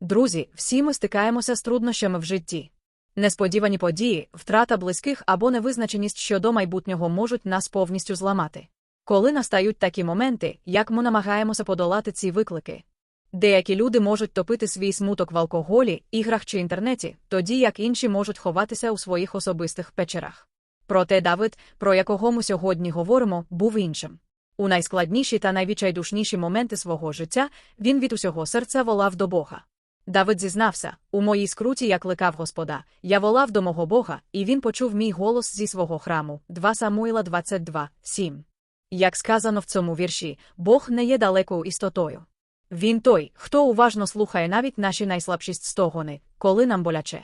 Друзі, всі ми стикаємося з труднощами в житті. Несподівані події, втрата близьких або невизначеність щодо майбутнього можуть нас повністю зламати. Коли настають такі моменти, як ми намагаємося подолати ці виклики? Деякі люди можуть топити свій смуток в алкоголі, іграх чи інтернеті, тоді як інші можуть ховатися у своїх особистих печерах. Проте Давид, про якого ми сьогодні говоримо, був іншим. У найскладніші та найвідчайдушніші моменти свого життя він від усього серця волав до Бога. Давид зізнався у моїй скруті я кликав Господа, я волав до мого Бога, і він почув мій голос зі свого храму. 2 Самуїла 22, 7. Як сказано в цьому вірші, Бог не є далекою істотою. Він той, хто уважно слухає навіть наші найслабші стогони, коли нам боляче.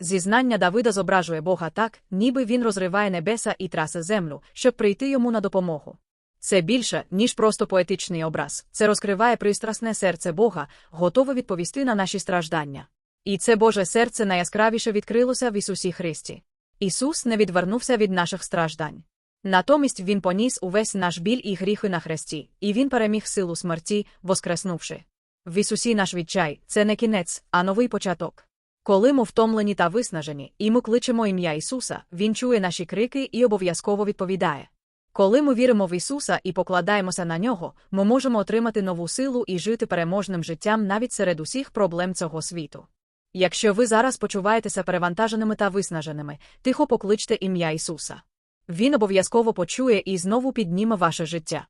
Зізнання Давида зображує Бога так, ніби він розриває небеса і траси землю, щоб прийти йому на допомогу. Це більше, ніж просто поетичний образ, це розкриває пристрасне серце Бога, готове відповісти на наші страждання. І це Боже серце найяскравіше відкрилося в Ісусі Христі. Ісус не відвернувся від наших страждань. Натомість Він поніс увесь наш біль і гріхи на хресті, і Він переміг силу смерті, воскреснувши. В Ісусі наш відчай це не кінець, а новий початок. Коли ми втомлені та виснажені, і ми кличемо ім'я Ісуса, Він чує наші крики і обов'язково відповідає. Коли ми віримо в Ісуса і покладаємося на нього, ми можемо отримати нову силу і жити переможним життям навіть серед усіх проблем цього світу. Якщо ви зараз почуваєтеся перевантаженими та виснаженими, тихо покличте ім'я Ісуса. Він обов'язково почує і знову підніме ваше життя.